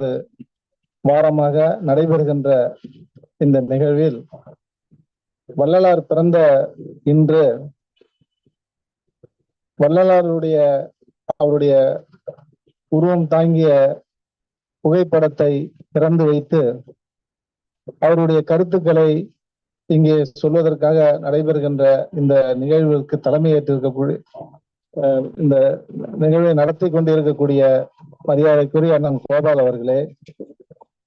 இரண்டாவது வாரமாக நடைபெறுகின்ற இந்த நிகழ்வில் வள்ளலார் பிறந்த இன்று வள்ளலாருடைய அவருடைய உருவம் தாங்கிய புகைப்படத்தை திறந்து வைத்து அவருடைய கருத்துக்களை இங்கே சொல்வதற்காக நடைபெறுகின்ற இந்த நிகழ்வுக்கு தலைமையேற்றிருக்கக்கூடிய இந்த நிகழ்வை நடத்தி கொண்டிருக்கக்கூடிய மரியாதைக்குரிய அண்ணன் கோபால் அவர்களே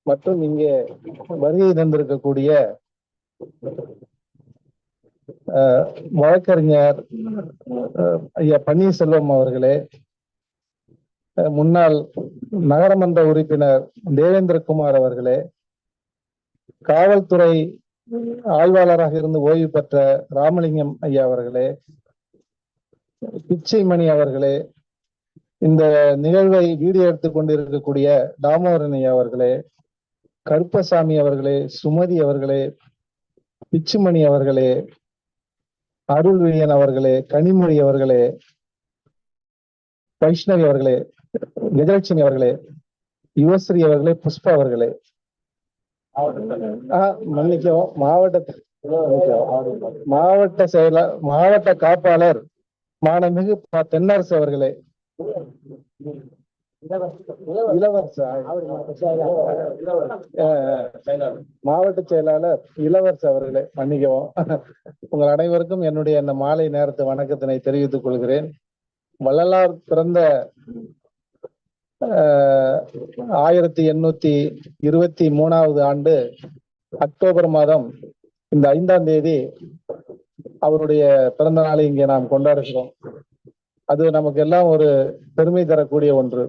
மற்றும் இங்கே வருகை தந்திருக்கக்கூடிய வழக்கறிஞர் ஐயா பன்னீர்செல்வம் அவர்களே அஹ், முன்னாள் நகரமன்ற உறுப்பினர் தேவேந்திரகுமார் அவர்களே காவல்துறை ஆய்வாளராக இருந்து ஓய்வு பெற்ற ராமலிங்கம் ஐயா அவர்களே பிச்சைமணி அவர்களே இந்த நிகழ்வை வீடியோ எடுத்துக் கொண்டிருக்கக்கூடிய தாமோதரன் அவர்களே கருப்பசாமி அவர்களே சுமதி அவர்களே பிச்சுமணி அவர்களே அருள்வியன் அவர்களே கனிமொழி அவர்களே வைஷ்ணவி அவர்களே கஜலட்சுமி அவர்களே யுவஸ்ரீ அவர்களே புஷ்பா அவர்களே. ஆ, மன்னிக்கவும் மாவட்ட மாவட்ட செயலர் மாவட்ட காப்பாளர் மானமிகு தென்னரசு அவர்களே. மாவட்ட செயலாளர் இளவரசு அவர்களே மன்னிக்கவும். உங்கள் அனைவருக்கும் என்னுடைய இந்த மாலை நேரத்து வணக்கத்தினை தெரிவித்துக் கொள்கிறேன். வள்ளலார் பிறந்த ஆஹ், ஆயிரத்தி எண்ணூத்தி இருபத்தி மூணாவது ஆண்டு அக்டோபர் மாதம் இந்த ஐந்தாம் தேதி அவருடைய பிறந்த நாளை இங்கே நாம் கொண்டாடுகிறோம். அது நமக்கு எல்லாம் ஒரு பெருமை தரக்கூடிய ஒன்று.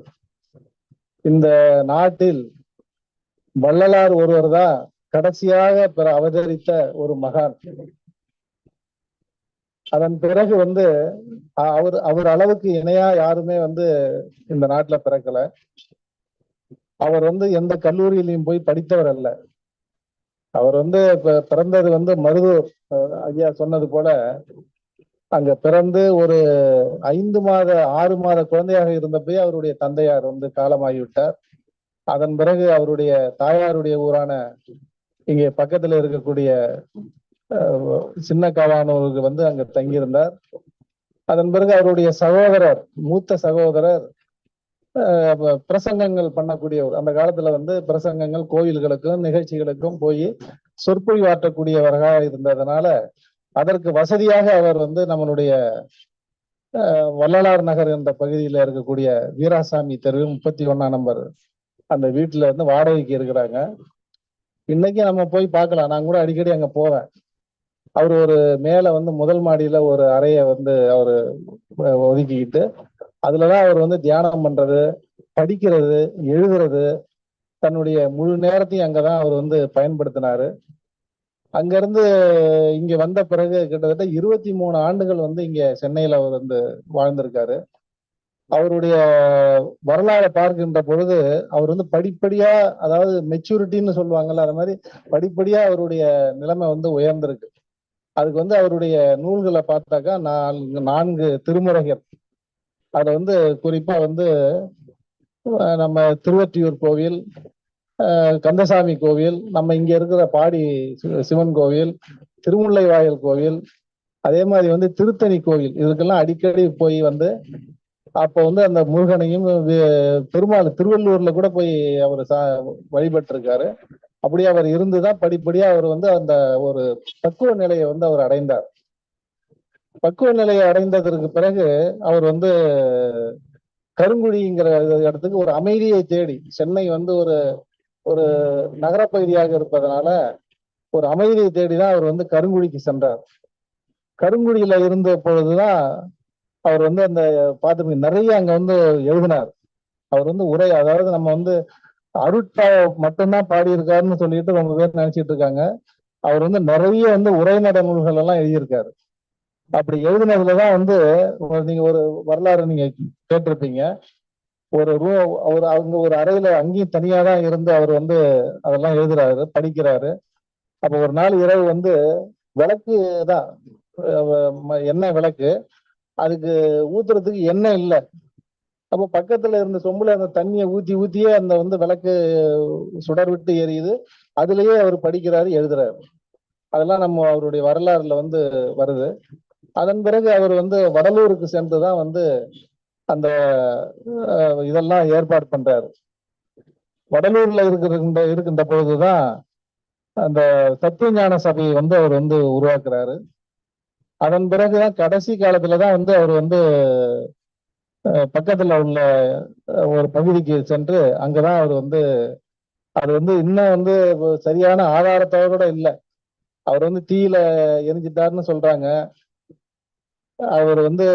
இந்த நாட்டில் வள்ளலார் ஒருவர் தான் கடைசியாக பிற அவதரித்த ஒரு மகான். அதன் பிறகு வந்து அவர் அவர் அளவுக்கு இணையா யாருமே வந்து இந்த நாட்டுல பிறக்கல. அவர் வந்து எந்த கல்லூரியிலையும் போய் படித்தவர் அல்ல. அவர் வந்து பிறந்தது வந்து மருதூர். ஐயா சொன்னது போல அங்க பிறந்து ஒரு ஐந்து மாத ஆறு மாத குழந்தையாக இருந்தப்பயே அவருடைய தந்தையார் வந்து காலமாகிவிட்டார். அதன் பிறகு அவருடைய தாயாருடைய ஊரான இங்கே பக்கத்துல இருக்கக்கூடிய சின்ன காவானூருக்கு வந்து அங்க தங்கியிருந்தார். அதன் பிறகு அவருடைய சகோதரர் மூத்த சகோதரர் பிரசங்கங்கள் பண்ணக்கூடியவர் அந்த காலத்துல வந்து பிரசங்கங்கள் கோயில்களுக்கும் நிகழ்ச்சிகளுக்கும் போய் சொற்பொழிவாற்றக்கூடியவராக இருந்ததுனால அதற்கு வசதியாக அவர் வந்து நம்மளுடைய அஹ், வள்ளலார் நகர் என்ற பகுதியில இருக்கக்கூடிய வீராசாமி தெரு முப்பத்தி ஒண்ணாம் நம்பர் அந்த வீட்டுல இருந்து வாடகைக்கு இருக்கிறாங்க. இன்னைக்கு நம்ம போய் பார்க்கலாம். நான் கூட அடிக்கடி அங்க போவேன். அவர் ஒரு மேல வந்து முதல் மாடியில ஒரு அறைய வந்து அவரு ஒதுக்கிக்கிட்டு அதுலதான் அவர் வந்து தியானம் பண்றது படிக்கிறது எழுதுறது. தன்னுடைய முழு நேரத்தையும் அங்கதான் அவர் வந்து பயன்படுத்தினாரு. அங்கிருந்து இங்க வந்த பிறகு கிட்டத்தட்ட இருபத்தி மூணு ஆண்டுகள் வந்து இங்க சென்னையில அவர் வந்து வாழ்ந்திருக்காரு. அவருடைய வரலாறை பார்க்கின்ற பொழுது அவர் வந்து படிப்படியா அதாவது மெச்சூரிட்டின்னு சொல்லுவாங்கல்ல அது மாதிரி படிப்படியா அவருடைய நிலைமை வந்து உயர்ந்திருக்கு. அதுக்கு வந்து அவருடைய நூல்களை பார்த்தாக்கா நான்கு நான்கு திருமுறைகள். அதை வந்து குறிப்பா வந்து நம்ம திருவற்றியூர் கோவில் அஹ், கந்தசாமி கோவில் நம்ம இங்க இருக்கிற பாடி சிவன் கோவில் திருமுல்லை வாயில் கோவில் அதே மாதிரி வந்து திருத்தணி கோவில் இதுக்கெல்லாம் அடிக்கடி போய் வந்து அப்போ வந்து அந்த முருகனையும் பெருமாள் திருவள்ளூர்ல கூட போய் அவர் சா வழிபட்டிருக்காரு. அப்படியே அவர் இருந்துதான் படிப்படியா அவர் வந்து அந்த ஒரு தத்துவ நிலையை வந்து அவர் அடைந்தார். பக்குவ நிலையை அடைந்ததற்கு பிறகு அவர் வந்து கருங்குழிங்கிற இடத்துக்கு ஒரு அமைதியை தேடி சென்னை வந்து ஒரு ஒரு நகரப்பகுதியாக இருப்பதனால ஒரு அமைதியை தேடிதான் அவர் வந்து கருங்குழிக்கு சென்றார். கருங்குழியில இருந்த பொழுதுதான் அவர் வந்து அந்த பார்த்து நிறைய அங்க வந்து எழுதினார். அவர் வந்து உரை அதாவது நம்ம வந்து அருட்பா மட்டும்தான் பாடியிருக்காருன்னு சொல்லிட்டு ரொம்ப பேர் நினைச்சிட்டு இருக்காங்க. அவர் வந்து நிறைய வந்து உரைநடை நூல்கள் எல்லாம் எழுதியிருக்காரு. அப்படி எழுதினதுலதான் வந்து நீங்க ஒரு வரலாறு நீங்க கேட்டிருப்பீங்க. ஒரு ரூ அவர் அவங்க ஒரு அறையில அங்கேயும் தனியா தான் இருந்து அவர் வந்து அதெல்லாம் எழுதுறாரு படிக்கிறாரு. அப்ப ஒரு நாள் இரவு வந்து விளக்கு தான் எண்ணெய் விளக்கு. அதுக்கு ஊத்துறதுக்கு எண்ணெய் இல்லை. அப்ப பக்கத்துல இருந்த சொம்புல அந்த தண்ணியை ஊத்தி ஊத்தியே அந்த வந்து விளக்கு சுடர் விட்டு எரியுது. அதுலயே அவர் படிக்கிறாரு எழுதுறாரு. அதெல்லாம் நம்ம அவருடைய வரலாறுல வந்து வருது. அதன் பிறகு அவர் வந்து வடலூருக்கு சென்றுதான் வந்து அந்த இதெல்லாம் ஏற்பாடு பண்றாரு. வடலூர்ல இருக்கிற இருக்கின்ற பொழுதுதான் அந்த சத்தியஞான சபையை வந்து அவர் வந்து உருவாக்குறாரு. அதன் பிறகுதான் கடைசி காலத்துலதான் வந்து அவர் வந்து அஹ், பக்கத்துல உள்ள ஒரு பகுதிக்கு சென்று அங்கதான் அவர் வந்து அது வந்து இன்னும் வந்து சரியான ஆதாரத்தோட கூட இல்லை. அவர் வந்து தீயில எரிஞ்சிட்டாருன்னு சொல்றாங்க. அவர் வந்து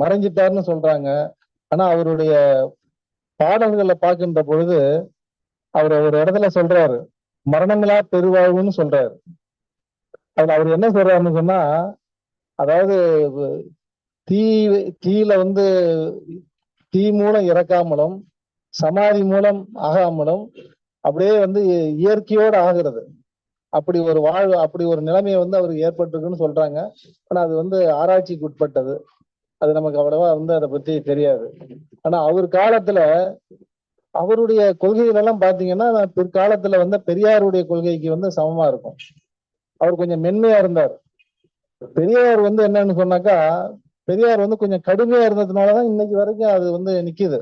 மறைஞ்சிட்டார்னு மறைஞ்சிட்டாருன்னு சொல்றாங்க. ஆனா அவருடைய பாடல்களை பார்க்கின்ற பொழுது அவர் ஒரு இடத்துல சொல்றாரு மரணங்களா பெருவாழ்வுன்னு சொல்றாரு. அதுல அவர் என்ன சொல்றாருன்னு சொன்னா அதாவது தீ தீயில வந்து தீ மூலம் இறக்காமலும் சமாதி மூலம் ஆகாமலும் அப்படியே வந்து இயற்கையோடு ஆகிறது. அப்படி ஒரு வாழ்வு அப்படி ஒரு நிலைமையை வந்து அவருக்கு ஏற்பட்டிருக்குன்னு சொல்றாங்க. ஆனா அது வந்து ஆராய்ச்சிக்கு உட்பட்டது. அது நமக்கு அவ்வளவா வந்து அதை பத்தி தெரியாது. ஆனா அவர் காலத்துல அவருடைய கொள்கைகள் எல்லாம் பாத்தீங்கன்னா பிற்காலத்துல வந்து பெரியாருடைய கொள்கைக்கு வந்து சமமா இருக்கும். அவர் கொஞ்சம் மென்மையா இருந்தார். பெரியார் வந்து என்னன்னு சொன்னாக்கா பெரியார் வந்து கொஞ்சம் கடுமையா இருந்ததுனாலதான் இன்னைக்கு வரைக்கும் அது வந்து நிக்குது.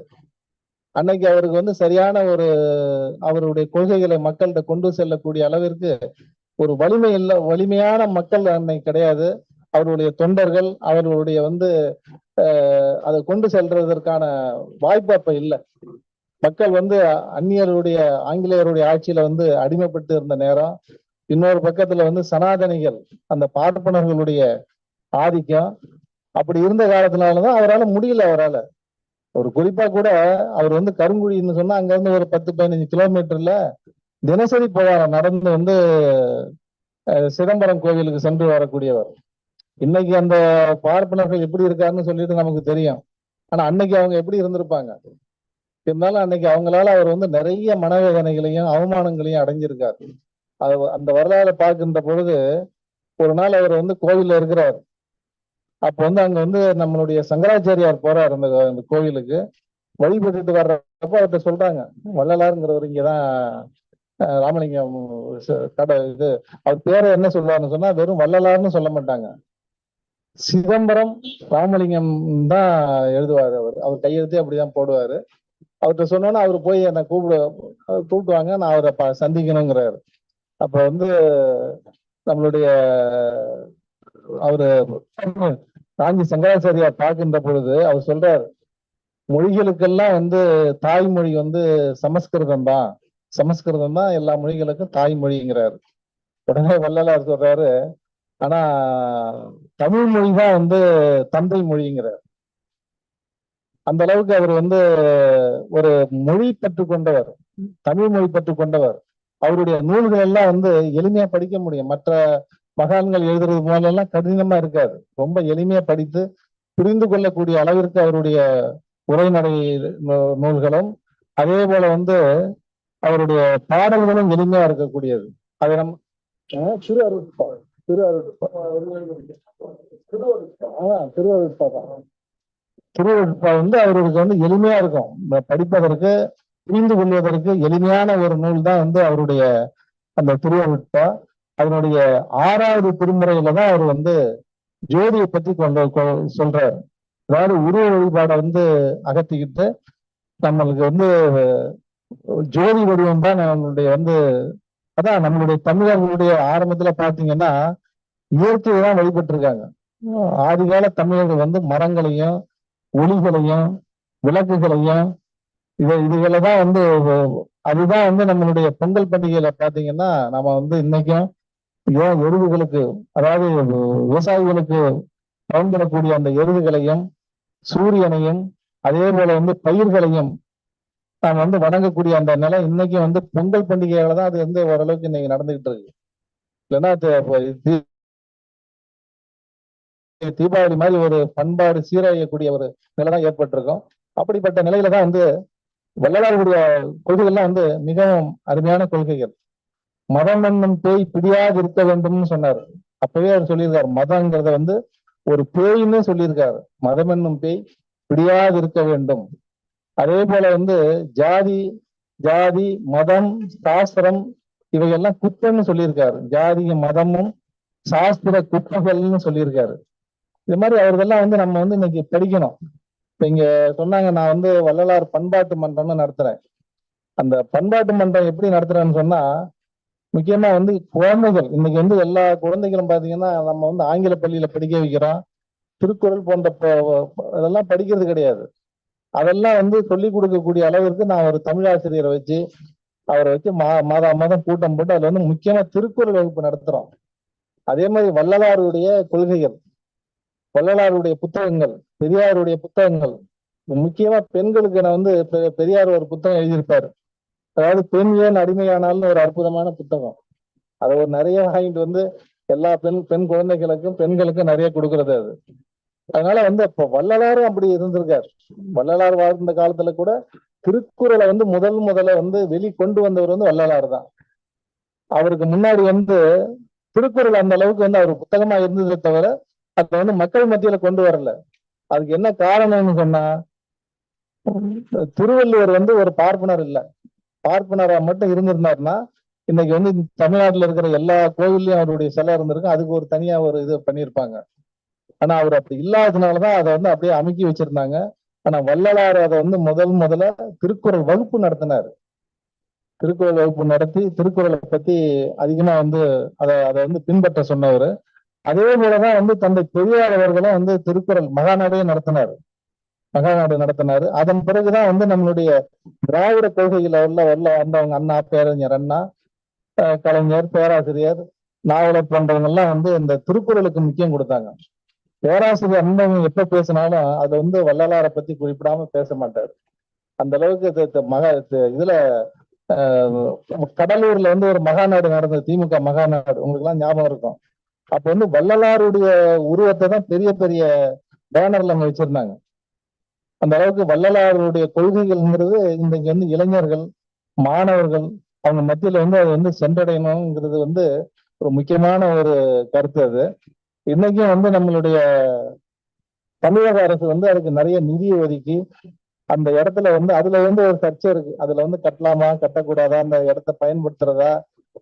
அன்னைக்கு அவருக்கு வந்து சரியான ஒரு அவருடைய கொள்கைகளை மக்கள்கிட்ட கொண்டு செல்லக்கூடிய அளவிற்கு ஒரு வலிமை இல்ல வலிமையான மக்கள் அன்னைக்கு கிடையாது. அவருடைய தொண்டர்கள் அவர்களுடைய வந்து அதை கொண்டு செல்றதற்கான வாய்ப்பு அப்ப இல்லை. மக்கள் வந்து அந்நியருடைய ஆங்கிலேயருடைய ஆட்சியில வந்து அடிமைப்பட்டு இருந்த நேரம். இன்னொரு பக்கத்துல வந்து சனாதனிகள் அந்த பார்ப்பனர்களுடைய ஆதிக்கம். அப்படி இருந்த காலத்தினாலதான் அவரால் முடியல அவரால். ஒரு குறிப்பா கூட அவர் வந்து கருங்குழின்னு சொன்னா அங்க இருந்து ஒரு பத்து பதினஞ்சு கிலோமீட்டர்ல தினசரி போவாராம் நடந்து வந்து அஹ், சிதம்பரம் கோவிலுக்கு சென்று வரக்கூடியவர். இன்னைக்கு அந்த பார்ப்பனர்கள் எப்படி இருக்காருன்னு சொல்லிட்டு நமக்கு தெரியும். ஆனா அன்னைக்கு அவங்க எப்படி இருந்திருப்பாங்க? இருந்தாலும் அன்னைக்கு அவங்களால அவர் வந்து நிறைய மனவேதனைகளையும் அவமானங்களையும் அடைஞ்சிருக்காரு. அது அந்த வரலாறு பார்க்கின்ற பொழுது ஒரு நாள் அவர் வந்து கோவில்ல இருக்கிறார். அப்ப வந்து அங்க வந்து நம்மளுடைய சங்கராச்சாரியார் போறார் அந்த அந்த கோவிலுக்கு. வழிபட்டுட்டு வர்றப்ப அவர்கிட்ட சொல்றாங்க வள்ளலாருங்கிறவர் இங்கதான் ராமலிங்கம் கடை இது அவர் பேரை என்ன சொல்லுவாருன்னு சொன்னா வெறும் வள்ளலார்னு சொல்ல மாட்டாங்க. சிதம்பரம் ராமலிங்கம் தான் எழுதுவாரு அவர். அவர் கையெழுத்தே அப்படிதான் போடுவாரு. அவர்கிட்ட சொன்னோன்னா அவர் போய் என்னை கூப்பிடு கூப்பிடுவாங்க நான் அவரை ப- சந்திக்கணுங்கிறாரு. அப்ப வந்து நம்மளுடைய அவரு காஞ்சி சங்கராச்சாரியார் பார்க்கின்ற பொழுது அவர் சொல்றாரு மொழிகளுக்கெல்லாம் வந்து தாய்மொழி வந்து சமஸ்கிருதம் தான் சமஸ்கிருதம் தான் எல்லா மொழிகளுக்கும் தாய்மொழிங்கிறாரு. உடனே வள்ளலார் சொல்றாரு ஆனா தமிழ் மொழி தான் வந்து தந்தை மொழிங்கிறார். அந்த அளவுக்கு அவர் வந்து ஒரு மொழி பற்று கொண்டவர் தமிழ் மொழி பற்று கொண்டவர் அவருடைய நூல்கள் எல்லாம் வந்து எளிமையா படிக்க முடியும். மற்ற மகான்கள் எழுதுறது போல எல்லாம் கடினமா இருக்காது. ரொம்ப எளிமையா படித்து புரிந்து கொள்ளக்கூடிய அளவிற்கு அவருடைய உரைநடை நூல்களும் அதே போல வந்து அவருடைய பாடல்களும் எளிமையா இருக்கக்கூடியது. அதை ஆஹ் திரு அருட்பா திரு அருட்பா திரு அருட்பா தான் திருவள்ளுவா வந்து அவருக்கு வந்து எளிமையா இருக்கும். படிப்பதற்கு புரிந்து கொள்வதற்கு எளிமையான ஒரு நூல் தான் வந்து அவருடைய அந்த திருவள்ளுவா அதனுடைய ஆறாவது திருமுறையில தான் அவர் வந்து ஜோதியை பத்தி கொண்டு கொ- சொல்றாரு. அதாவது உருவ வழிபாடை வந்து அகத்திக்கிட்டு நம்மளுக்கு வந்து ஜோதி வடிவம் தான் நம்மளுடைய வந்து அதான் நம்மளுடைய தமிழர்களுடைய ஆரம்பத்துல பாத்தீங்கன்னா இயற்கையை தான் வழிபட்டு இருக்காங்க ஆதிகால தமிழர்கள் வந்து மரங்களையும் ஒளிகளையும் விளக்குகளையும் இது இதுகளை தான் வந்து அதுதான் வந்து நம்மளுடைய பொங்கல் பண்டிகையில பாத்தீங்கன்னா நம்ம வந்து இன்னைக்கும் ஏன் எருதுகளுக்கு அதாவது விவசாயிகளுக்கு பயன்படக்கூடிய அந்த எருதுகளையும் சூரியனையும் அதே போல வந்து பயிர்களையும் நாம் வந்து வணங்கக்கூடிய அந்த நிலை இன்னைக்கு வந்து பொங்கல் பண்டிகையால தான் அது வந்து ஓரளவுக்கு இன்னைக்கு நடந்துகிட்டு இருக்கு. இல்லைன்னா தீபாவளி மாதிரி ஒரு பண்பாடு சீரழியக்கூடிய ஒரு நிலை தான் ஏற்பட்டிருக்கும். அப்படிப்பட்ட நிலையில தான் வந்து வள்ளலாருடைய கொள்கைகள்லாம் வந்து மிகவும் அருமையான கொள்கைகள். மதம் என்னும் பேய் பிடியாது இருக்க வேண்டும்னு சொன்னாரு. அப்பவே அவர் சொல்லியிருக்காரு மதங்கிறத வந்து ஒரு பேய்ன்னு சொல்லியிருக்காரு. மதம் என்னும் பேய் பிடியாது இருக்க வேண்டும். அதே போல வந்து ஜாதி ஜாதி மதம் சாஸ்திரம் இவையெல்லாம் குற்றம்னு சொல்லியிருக்காரு. ஜாதியும் மதமும் சாஸ்திர குற்றங்கள்னு சொல்லியிருக்காரு. இது மாதிரி அவர்களெல்லாம் வந்து நம்ம வந்து இன்னைக்கு படிக்கணும். இப்ப இங்க சொன்னாங்க நான் வந்து வள்ளலார் பண்பாட்டு மன்றம்னு நடத்துறேன். அந்த பண்பாட்டு மன்றம் எப்படி நடத்துறேன்னு சொன்னா முக்கியமா வந்து குழந்தைகள். இன்னைக்கு வந்து எல்லா குழந்தைகளும் பாத்தீங்கன்னா நம்ம வந்து ஆங்கில பள்ளியில படிக்க வைக்கிறோம். திருக்குறள் போன்ற அதெல்லாம் படிக்கிறது கிடையாது. அதெல்லாம் வந்து சொல்லிக் கொடுக்கக்கூடிய அளவிற்கு நான் ஒரு தமிழ் ஆசிரியரை வச்சு அவரை வச்சு மா மாதா மாதம் கூட்டம் போட்டு அதுல வந்து முக்கியமா திருக்குறள் வகுப்பு நடத்துறோம். அதே மாதிரி வள்ளலாருடைய கொள்கைகள் வள்ளலாருடைய புத்தகங்கள் பெரியாருடைய புத்தகங்கள் முக்கியமா பெண்களுக்கு நான் வந்து பெ- பெரியார் ஒரு புத்தகம் எழுதியிருப்பாரு. அதாவது பெண் ஏன் அடிமையானாலும் ஒரு அற்புதமான புத்தகம். அதை ஒரு நிறைய வாங்கிட்டு வந்து எல்லா பெண் பெண் குழந்தைகளுக்கும் பெண்களுக்கும் நிறைய கொடுக்கறது அது. அதனால வந்து இப்ப வள்ளலாரும் அப்படி இருந்திருக்கார். வள்ளலார் வாழ்ந்த காலத்துல கூட திருக்குறளை வந்து முதல் முதல்ல வந்து வெளி கொண்டு வந்தவர் வந்து வள்ளலார் தான். அவருக்கு முன்னாடி வந்து திருக்குறள் அந்த அளவுக்கு வந்து அவர் புத்தகமா இருந்ததே தவிர அதை வந்து மக்கள் மத்தியில கொண்டு வரல. அதுக்கு என்ன காரணம்னு சொன்னா திருவள்ளுவர் வந்து ஒரு பார்ப்பனர் இல்ல. பார்ப்பனரா மட்டும் இருந்திருந்தாருன்னா இன்னைக்கு வந்து தமிழ்நாட்டுல இருக்கிற எல்லா கோவில்லையும் அவருடைய சிலை இருந்திருக்கும். அதுக்கு ஒரு தனியா ஒரு இது பண்ணியிருப்பாங்க. ஆனா அவர் அப்படி இல்லாததுனாலதான் அதை வந்து அப்படியே அமுக்கி வச்சிருந்தாங்க. ஆனா வள்ளலார் அதை வந்து முதல் முதல்ல திருக்குறள் வகுப்பு நடத்தினாரு. திருக்குறள் வகுப்பு நடத்தி திருக்குறளை பத்தி அதிகமா வந்து அதை அதை வந்து பின்பற்ற சொன்னவர். அதே போலதான் வந்து தந்தை பெரியார் அவர்களும் வந்து திருக்குறள் மகாநாடே நடத்தினார். மகாநாடு நடத்தினாரு. அதன் பிறகுதான் வந்து நம்மளுடைய திராவிட கொள்கையில உள்ள உள்ள வந்தவங்க அண்ணா பேரறிஞர் அண்ணா அஹ் கலைஞர் பேராசிரியர் நாவலர் போன்றவங்க எல்லாம் வந்து இந்த திருக்குறளுக்கு முக்கியம் கொடுத்தாங்க. பேராசிரியர் அண்ணன் எப்ப பேசினாலும் அது வந்து வள்ளலாரை பத்தி குறிப்பிடாம பேச மாட்டாரு. அந்த அளவுக்கு மக மகா இதுல கடலூர்ல வந்து ஒரு மகாநாடு நடந்தது திமுக மகாநாடு. உங்களுக்கு எல்லாம் ஞாபகம் இருக்கும். அப்ப வந்து வள்ளலாருடைய உருவத்தை தான் பெரிய பெரிய பேனர்ல அங்க வச்சிருந்தாங்க. அந்த அளவுக்கு வள்ளலாருடைய கொள்கைகள்ங்கிறது இன்றைக்கு வந்து இளைஞர்கள் மாணவர்கள் அவங்க மத்தியில வந்து அது வந்து சென்றடையணுங்கிறது வந்து ஒரு முக்கியமான ஒரு கருத்து அது. இன்னைக்கும் வந்து நம்மளுடைய தமிழக அரசு வந்து அதுக்கு நிறைய நிதியை ஒதுக்கி அந்த இடத்துல வந்து அதுல வந்து ஒரு சர்ச்சை இருக்கு. அதுல வந்து கட்டலாமா கட்டக்கூடாதா அந்த இடத்த பயன்படுத்துறதா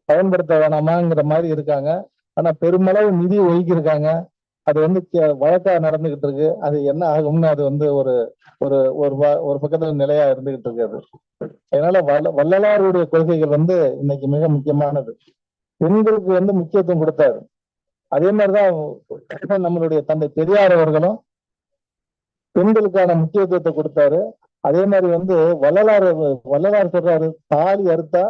பயன்படுத்த வேணாமாங்கிற மாதிரி இருக்காங்க. ஆனா பெருமளவு நிதி ஒதுக்கியிருக்காங்க. அது வந்து வழக்கா நடந்துகிட்டு இருக்கு. அது என்ன ஆகும்னு அது வந்து ஒரு ஒரு ஒரு ஒரு பக்கத்துல நிலையா இருந்துகிட்டு இருக்கு அது. அதனால வல்ல வள்ளலாருடைய கொள்கைகள் வந்து இன்னைக்கு மிக முக்கியமானது. பெண்களுக்கு வந்து முக்கியத்துவம் கொடுத்தாரு. அதே மாதிரிதான் நம்மளுடைய தந்தை பெரியார் அவர்களும் பெண்களுக்கான முக்கியத்துவத்தை கொடுத்தாரு. அதே மாதிரி வந்து வள்ளலார் வள்ளலார் சொல்றாரு தாலி அறுத்தா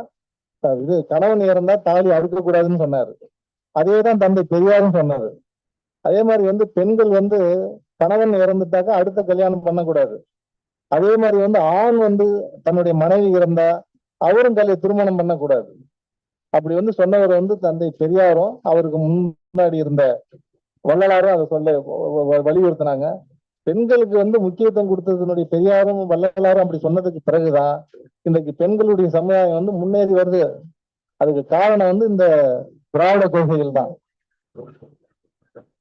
இது கணவன் இறந்தா தாலி அறுக்க கூடாதுன்னு சொன்னாரு. அதேதான் தந்தை பெரியாரும் சொன்னாரு. அதே மாதிரி வந்து பெண்கள் வந்து கணவன் இறந்துட்டாக்கா அடுத்த கல்யாணம் பண்ணக்கூடாது. அதே மாதிரி வந்து ஆண் வந்து தன்னுடைய மனைவி இறந்தா அவரும் கல்ய திருமணம் பண்ணக்கூடாது. அப்படி வந்து சொன்னவர் வந்து தந்தை பெரியாரும் அவருக்கு முன்னாடி இருந்த வள்ளலாரும் அதை சொல்ல வ- வ- வலியுறுத்தினாங்க. பெண்களுக்கு வந்து முக்கியத்துவம் கொடுத்ததுனுடைய பெரியாரும் வள்ளலாரும் அப்படி சொன்னதுக்கு பிறகுதான் இன்றைக்கு பெண்களுடைய சமுதாயம் வந்து முன்னேறி வருது. அதுக்கு காரணம் வந்து இந்த திராவிட கொள்கைகள் தான்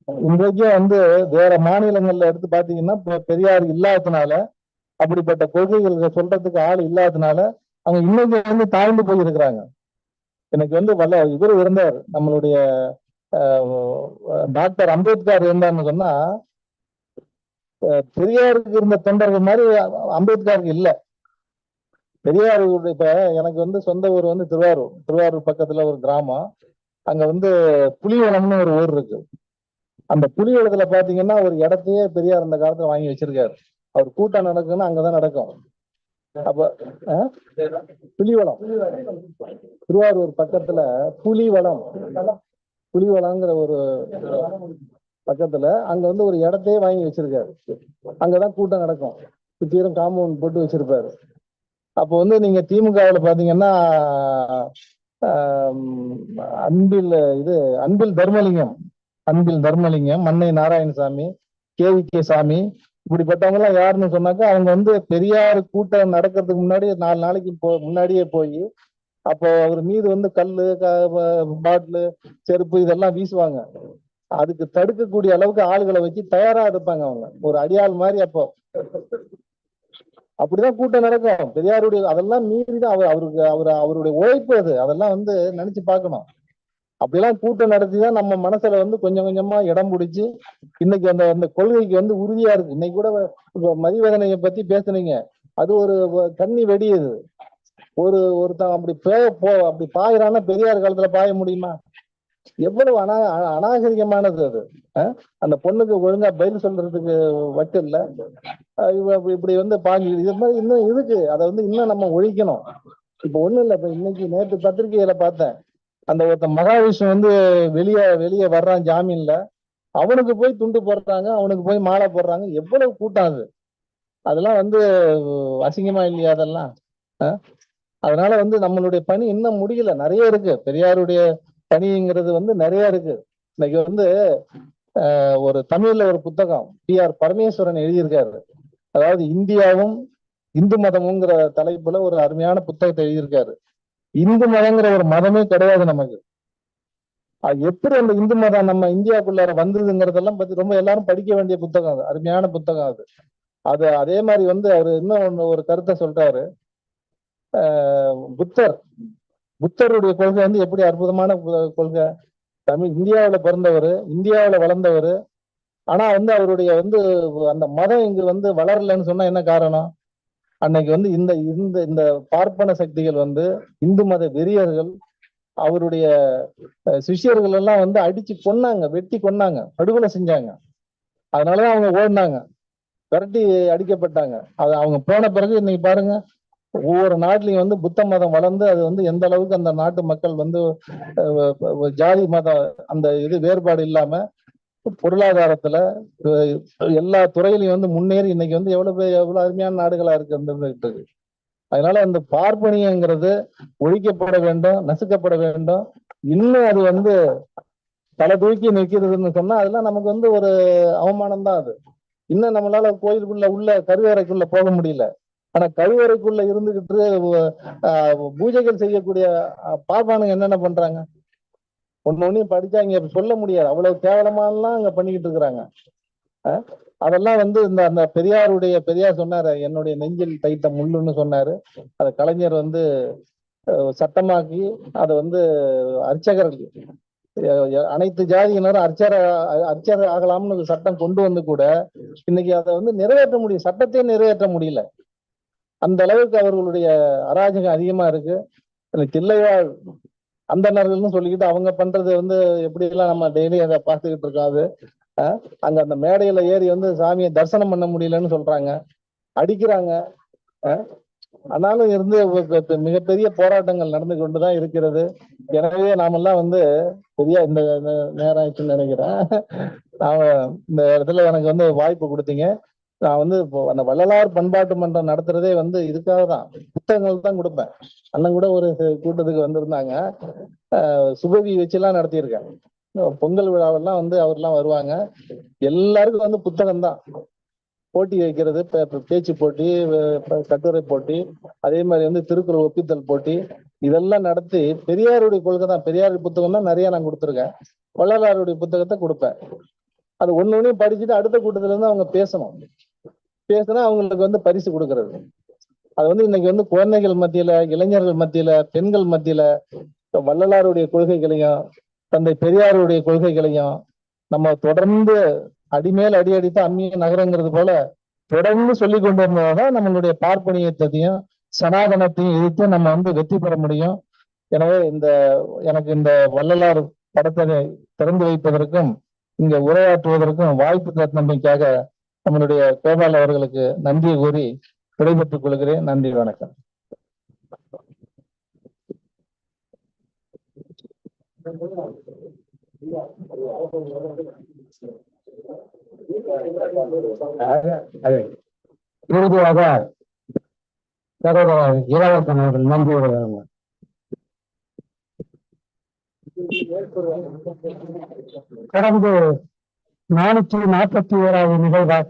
இன்றைக்கும் வந்து வேற மாநிலங்கள்ல எடுத்து பாத்தீங்கன்னா பெரியார் இல்லாததுனால அப்படிப்பட்ட கொள்கைகள் சொல்றதுக்கு ஆள் இல்லாததுனால அங்க இன்னைக்கு வந்து தாழ்ந்து போயிருக்கிறாங்க. எனக்கு வந்து வல்ல இவர் இருந்தார் நம்மளுடைய அஹ், டாக்டர் அம்பேத்கர் இருந்தார்னு சொன்னா பெரியாருக்கு இருந்த தொண்டர்கள் மாதிரி அம்பேத்கருக்கு இல்ல. பெரியார் இப்ப எனக்கு வந்து சொந்த ஊர் வந்து திருவாரூர் திருவாரூர் பக்கத்துல ஒரு கிராமம். அங்க வந்து புலிவனம்னு ஒரு ஊர் இருக்கு. அந்த புலிவனத்துல பாத்தீங்கன்னா ஒரு இடத்தையே பெரியார் அந்த காலத்துல வாங்கி வச்சிருக்காரு. அவர் கூட்டம் நடக்குன்னா அங்கதான் நடக்கும். அப்ப அஹ், திருவாரூர் பக்கத்துல புலிவளம் புலிவனங்கிற ஒரு பக்கத்துல அங்க வந்து ஒரு இடத்தையே வாங்கி வச்சிருக்காரு. அங்கதான் கூட்டம் நடக்கும். சுத்தீரம் காம்பவுண்ட் போட்டு வச்சிருப்பாரு. அப்போ வந்து நீங்க திமுகவுல பாத்தீங்கன்னா அன்பில் இது Anbil Dharmalingam. Anbil Dharmalingam Mannai Narayanasamy K V K Samy இப்படிப்பட்டவங்க எல்லாம் யாருன்னு சொன்னாக்கா அவங்க வந்து பெரியார் கூட்டம் நடக்கிறதுக்கு முன்னாடி நாலு நாளைக்கு போ முன்னாடியே போய் அப்போ அவர் மீது வந்து கல்லு பாட்டிலு செருப்பு இதெல்லாம் வீசுவாங்க. அதுக்கு தடுக்கக்கூடிய அளவுக்கு ஆளுகளை வச்சு தயாரா இருப்பாங்க அவங்க. ஒரு அடியாள் மாதிரி அப்போ. அப்படிதான் கூட்டம் நடக்கும். பெரியாருடைய அதெல்லாம் மீறிதான் அவர் அவருக்கு அவர் அவருடைய உழைப்பு அது. அதெல்லாம் வந்து நினைச்சு பார்க்கணும். அப்படிலாம் கூட்டம் நடத்தி தான் நம்ம மனசுல வந்து கொஞ்சம் கொஞ்சமா இடம் பிடிச்சி இன்னைக்கு அந்த அந்த கொள்கைக்கு வந்து உறுதியா இருக்கு. இன்னைக்கு கூட மதிவேதனையை பத்தி பேசுனீங்க. அது ஒரு தண்ணி கன்னி ஒரு ஒருத்தன் அப்படி பே போ அப்படி பாயிறான்னா பெரியார் காலத்துல பாய முடியுமா? எவ்வளவு அனா அ- அநாகரிகமானது அது. அந்த பொண்ணுக்கு ஒழுங்கா பதில் சொல்றதுக்கு வட்டு இல்ல. இப்படி- வந்து பாஞ்சு இது மாதிரி இன்னும் இருக்கு. அதை வந்து இன்னும் நம்ம ஒழிக்கணும். இப்ப ஒண்ணும் இல்ல. இப்ப இன்னைக்கு நேற்று பத்திரிகையில பார்த்தேன். அந்த ஒருத்தன் மகாவிஷ்ணு வந்து வெளியே வெளியே வர்றான் ஜாமீன்ல. அவனுக்கு போய் துண்டு போடுறாங்க அவனுக்கு போய் மாலை போடுறாங்க. எவ்வளவு கூட்டம் அது? அதெல்லாம் வந்து அசிங்கமா இல்லையா அதெல்லாம்? அதனால வந்து நம்மளுடைய பணி இன்னும் முடியல. நிறைய இருக்கு. பெரியாருடைய பணிங்கிறது வந்து நிறைய இருக்கு. இன்னைக்கு வந்து ஒரு தமிழ்ல ஒரு புத்தகம் பி ஆர் பரமேஸ்வரன் எழுதியிருக்காரு. அதாவது இந்தியாவும் இந்து மதமுங்கிற தலைப்புல ஒரு அருமையான புத்தகத்தை எழுதியிருக்காரு. இந்து மதங்கிற ஒரு மதமே கிடையாது நமக்கு. அது எப்படி அந்த இந்து மதம் நம்ம இந்தியாக்குள்ளார வந்ததுங்கிறதெல்லாம் பத்தி ரொம்ப எல்லாரும் படிக்க வேண்டிய புத்தகம் அது அருமையான புத்தகம் அது. அது அதே மாதிரி வந்து அவர் இன்னும் ஒரு கருத்தை சொல்றாரு. ஆஹ் புத்தர். புத்தருடைய கொள்கை வந்து எப்படி அற்புதமான கொள்கை? தமிழ் இந்தியாவுல பிறந்தவர் இந்தியாவுல வளர்ந்தவர். ஆனா வந்து அவருடைய வந்து அந்த மதம் இங்கு வந்து வளரலன்னு சொன்னா என்ன காரணம்? அன்னைக்கு வந்து இந்த இந்த இந்த பார்ப்பன சக்திகள் வந்து இந்து மத வெறியர்கள் அவருடைய சிஷியர்கள் சிஷ்யர்கள் எல்லாம் வந்து அடிச்சு கொன்னாங்க வெட்டி கொன்னாங்க படுகொலை செஞ்சாங்க. அதனாலதான் அவங்க ஓடினாங்க. விரட்டி அடிக்கப்பட்டாங்க. அது அவங்க போன பிறகு இன்னைக்கு பாருங்க ஒவ்வொரு நாட்டிலையும் வந்து புத்த மதம் வளர்ந்து அது வந்து எந்த அளவுக்கு அந்த நாட்டு மக்கள் வந்து ஜாதி மத அந்த இது வேறுபாடு இல்லாம பொருளாதாரத்துல எல்லா துறையிலையும் வந்து முன்னேறி இன்னைக்கு வந்து எவ்வளவு பெரிய- எவ்வளவு அருமையான நாடுகளா இருக்கு அந்த அதனால அந்த பார்ப்பனியங்கிறது ஒழிக்கப்பட வேண்டும் நசுக்கப்பட வேண்டும். இன்னும் அது வந்து தலை தூக்கி நிற்கிறதுன்னு சொன்னா அதெல்லாம் நமக்கு வந்து ஒரு அவமானம் தான் அது. இன்னும் நம்மளால கோயிலுக்குள்ள உள்ள கருவறைக்குள்ள போக முடியல. ஆனா கருவறைக்குள்ள இருந்துகிட்டு ஆஹ், பூஜைகள் செய்யக்கூடிய பார்ப்பானுங்க என்னென்ன பண்றாங்க? ஒண்ணு ஒன்னையும் படிச்சா இங்க சொல்ல முடியாது. அவ்வளவு கேவலமாலாம் அங்க பண்ணிக்கிட்டு இருக்கிறாங்க. அதெல்லாம் வந்து இந்த அந்த பெரியாருடைய பெரியார் சொன்னாரு. என்னுடைய நெஞ்சில் தைத்த முள்ளுன்னு சொன்னாரு. அதை கலைஞர் வந்து சட்டமாக்கி அதை வந்து அர்ச்சகர்கள் அனைத்து ஜாதியினரும் அர்ச்சர அர்ச்சகர் ஆகலாம்னு சட்டம் கொண்டு வந்து கூட இன்னைக்கு அதை வந்து நிறைவேற்ற முடியும் சட்டத்தையே நிறைவேற்ற முடியல. அந்த அளவுக்கு அவர்களுடைய அராஜகம் அதிகமா இருக்கு. தில்லையாள் அந்தணர்கள்னு சொல்லிக்கிட்டு அவங்க பண்றது வந்து எப்படி எல்லாம் நம்ம டெய்லி அதை பார்த்துக்கிட்டு இருக்காது அங்க அந்த மேடையில ஏறி வந்து சாமியை தரிசனம் பண்ண முடியலன்னு சொல்றாங்க. அடிக்கிறாங்க. ஆனாலும் இருந்து மிகப்பெரிய போராட்டங்கள் நடந்து கொண்டுதான் இருக்கிறது. எனவே நாமெல்லாம் வந்து பெரிய இந்த இந்த நேரம் ஆயிடுச்சுன்னு நினைக்கிறேன். நாம இந்த இடத்துல எனக்கு வந்து வாய்ப்பு கொடுத்தீங்க. நான் வந்து இப்போ அந்த வள்ளலார் பண்பாட்டு மன்றம் நடத்துறதே வந்து இதுக்காக தான் புத்தகங்கள் தான் கொடுப்பேன். அண்ணன் கூட ஒரு கூட்டத்துக்கு வந்திருந்தாங்க. அஹ் சுபவி வச்சுலாம் நடத்தியிருக்கேன். பொங்கல் விழாவெல்லாம் வந்து அவர்லாம் வருவாங்க. எல்லாருக்கும் வந்து புத்தகம் தான் போட்டி வைக்கிறது பேச்சு போட்டி கட்டுரை போட்டி அதே மாதிரி வந்து திருக்குறள் ஒப்பித்தல் போட்டி இதெல்லாம் நடத்தி பெரியாருடைய கொள்கை தான். பெரியார் புத்தகம் தான் நிறைய நான் கொடுத்துருக்கேன். வள்ளலாருடைய புத்தகத்தை கொடுப்பேன். அது ஒண்ணு ஒன்றையும் படிச்சுட்டு அடுத்த கூட்டத்துல இருந்து அவங்க பேசணும். பேசினா அவங்களுக்கு வந்து பரிசு கொடுக்கறது. அது வந்து இன்னைக்கு வந்து குழந்தைகள் மத்தியில இளைஞர்கள் மத்தியில பெண்கள் மத்தியில வள்ளலாருடைய கொள்கைகளையும் தந்தை பெரியாருடைய கொள்கைகளையும் நம்ம தொடர்ந்து அடிமேல் அடி அடித்து அம்மிய நகரங்கிறது போல தொடர்ந்து சொல்லி கொண்டு வந்ததாதான் நம்மளுடைய பார்ப்பனியத்தையும் சனாதனத்தையும் எதிர்த்து நம்ம வந்து வெற்றி பெற முடியும். எனவே இந்த எனக்கு இந்த வள்ளலார் படத்தை திறந்து வைப்பதற்கும் இங்க உரையாற்றுவதற்கும் வாய்ப்பு தந்தமைக்காக நம்மளுடைய கோபால் அவர்களுக்கு நன்றியை கூறி விடைபெற்றுக் கொள்கிறேன். நன்றி வணக்கம். இறுதியாக சகோதரர் இளவரசன் அவர்கள் நன்றி வருகிறாங்க கடந்த நானூற்றி நாற்பத்தி ஓராவது நிகழ்வாக